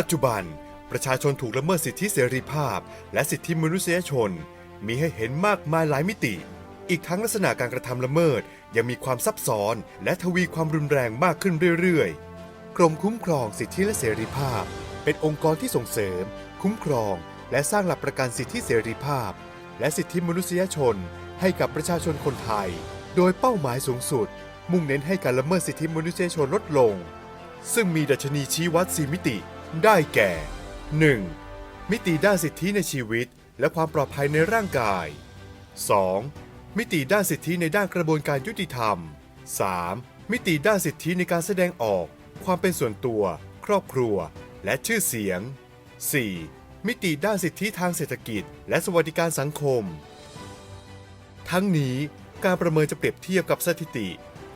ปัจจุบัน ประชาชนถูกละเมิดสิทธิเสรีภาพ และสิทธิมนุษยชน มีให้เห็นมากมายหลายมิติ อีกทั้งลักษณะการกระทำละเมิดยังมีความซับซ้อนและทวีความรุนแรงมากขึ้นเรื่อยๆ กรมคุ้มครองสิทธิและเสรีภาพ เป็นองค์กรที่ส่งเสริม คุ้มครอง และสร้างหลักประกันสิทธิเสรีภาพ และสิทธิมนุษยชน ให้กับประชาชนคนไทย โดยเป้าหมายสูงสุด มุ่งเน้นให้การละเมิดสิทธิมนุษยชนลดลง ซึ่งมีดัชนีชี้วัด 4 มิติ ได้แก่ 1. มิติด้านสิทธิในชีวิต และความปลอดภัยในร่างกาย 2. มิติด้านสิทธิในด้านกระบวนการยุติธรรม 3. มิติด้านสิทธิในการแสดงออก ความเป็นส่วนตัว ครอบครัว และชื่อเสียง 4. มิติด้านสิทธิทางเศรษฐกิจ และสวัสดิการสังคม ทั้งนี้การประเมินจะเปรียบเทียบกับสถิติ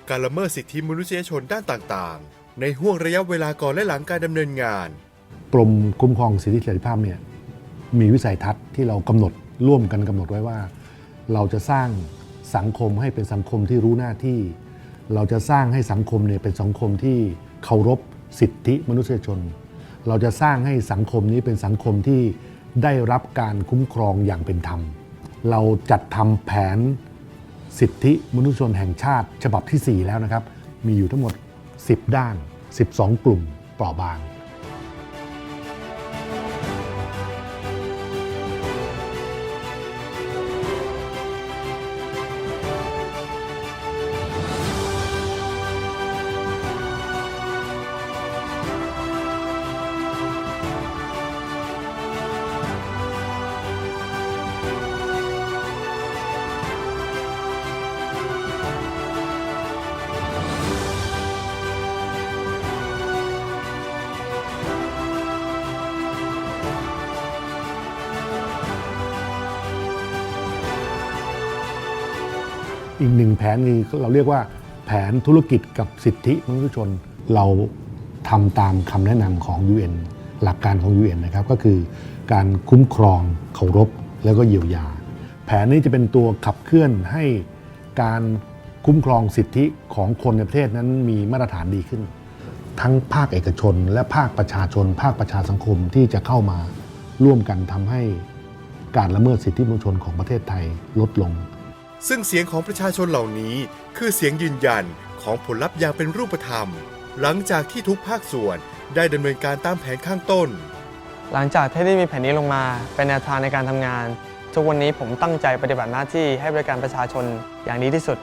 การละเมิดสิทธิมนุษยชนด้านต่างๆ ในห่วงระยะเวลาก่อนและหลังการดำเนินงาน กรมคุ้มครองสิทธิเสรีภาพเนี่ยมีวิสัยทัศน์ที่เรากำหนดร่วมกันกำหนดไว้ว่า เราจะสร้างสังคมให้เป็นสังคมที่รู้หน้าที่ เราจะสร้างให้สังคมเนี่ยเป็นสังคมที่เคารพสิทธิมนุษยชน เราจะสร้างให้สังคมนี้เป็นสังคมที่ได้รับการคุ้มครองอย่างเป็นธรรม เราจัดทำแผนสิทธิมนุษยชนแห่งชาติ ฉบับที่ 4 แล้วนะครับ มีอยู่ทั้งหมด 10 ด้าน 12 กลุ่มเปราะบาง อีกหนึ่งแผนคือเราเรียกว่าแผนธุรกิจกับสิทธิมนุษยชน เราทำตามคำแนะนำของ UN หลักการของ UN นะครับก็คือการคุ้มครองเคารพแล้วก็เยียวยา แผนนี้จะเป็นตัวขับเคลื่อนให้การคุ้มครองสิทธิของคนในประเทศนั้นมีมาตรฐานดีขึ้น ทั้งภาคเอกชน และภาคประชาชน ภาคประชาสังคมที่จะเข้ามาร่วมกันทำให้การละเมิดสิทธิมนุษยชนของประเทศไทยลดลง ซึ่งเสียงของประชาชนเหล่านี้ คือเสียงยืนยันของผลลัพธ์อย่างเป็นรูปธรรม หลังจากที่ทุกภาคส่วนได้ดำเนินการตามแผนข้างต้น หลังจากที่ได้มีแผนนี้ลงมาเป็นแนวทางในการทำงาน ทุกวันนี้ผมตั้งใจปฏิบัติหน้าที่ให้บริการประชาชนอย่างดีที่สุด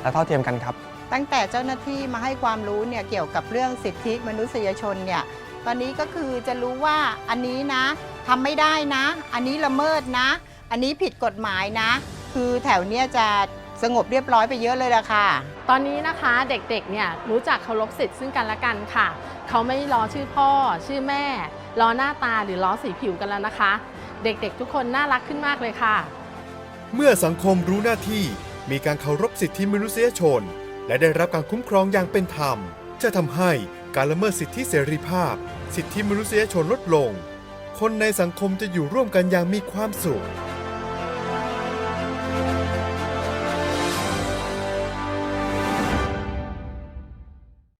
และเท่าเทียมกันครับ ตั้งแต่เจ้าหน้าที่มาให้ความรู้เนี่ยเกี่ยวกับเรื่องสิทธิมนุษยชนเนี่ยตอนนี้ก็คือจะรู้ว่าอันนี้นะทำไม่ได้นะ อันนี้ละเมิดนะ อันนี้ผิดกฎหมายนะ คือแถวเนี้ยจะสงบเรียบร้อยไปเยอะเลยละค่ะ ตอนนี้นะคะเด็กๆ เนี่ยรู้จักเคารพสิทธิ์ซึ่งกันและกันค่ะ เขาไม่ล้อชื่อพ่อ ชื่อแม่ ล้อหน้าตาหรือล้อสีผิวกันแล้วนะคะ เด็กๆ ทุกคนน่ารักขึ้นมากเลยค่ะ เมื่อสังคมรู้หน้าที่มีการเคารพสิทธิมนุษยชน และได้รับการคุ้มครองอย่างเป็นธรรม จะทำให้การละเมิดสิทธิเสรีภาพ สิทธิมนุษยชนลดลง คนในสังคมจะอยู่ร่วมกันอย่างมีความสุข